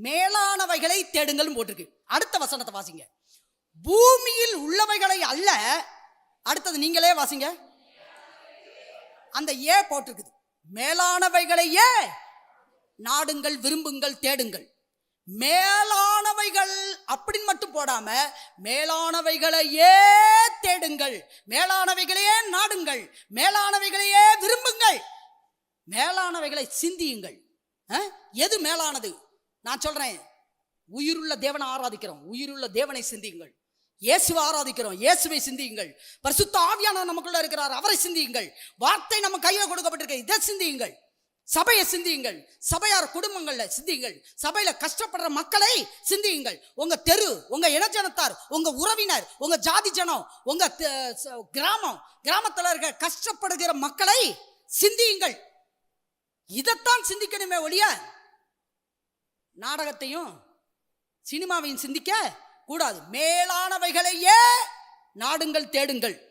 மேலானவைகளை தேடுங்கள் போட்டிருக்கு. அடுத்த வசனத்தை வாசிங்க. பூமியில் உள்ளவைகளை அல்ல அடுத்தது நீங்களே வாசிங்க. அந்த ஏ போட்டிருக்குது. மேலானவைகளையே நாடுங்கள் விரும்புங்கள் தேடுங்கள். மேலானவைகள் அப்படின்னு மட்டும் போடாம மேலானவைகளையே தேடுங்கள். மேலானவைகளையே நாடுங்கள். மேலானவைகளையே விரும்புங்கள். மேலானவைகளை சிந்தியுங்கள். எது மேலானது? நான் சொல்றேன் உயிருள்ள தேவனை ஆராதிக்கிறோம். உயிருள்ள தேவனை சிந்தியுங்கள். இயேசுவை ஆராதிக்கிறோம். இயேசுவை சிந்தியுங்கள். பரிசுத்த ஆவியான நமக்குள்ள இருக்கிறார். அவரை சிந்தியுங்கள். வார்த்தை நம்ம கையில் கொடுக்கப்பட்டிருக்க. இதை சிந்தியுங்கள். சபையை சிந்தியுங்கள். சபையார் குடும்பங்களில் சிந்தியுங்கள். சபையில் கஷ்டப்படுற மக்களை சிந்தியுங்கள். உங்க தெரு உங்க இனஜனத்தார் உங்க உறவினர் உங்க ஜாதி ஜனம் உங்க கிராமம் கிராமத்தில் இருக்கிற கஷ்டப்படுகிற மக்களை சிந்தியுங்கள். இதைத்தான் சிந்திக்கணுமே ஒழிய நாடகத்தையும் சினிமாவையும் சிந்திக்க கூடாது. மேலானவைகளையே நாடுங்கள் தேடுங்கள்.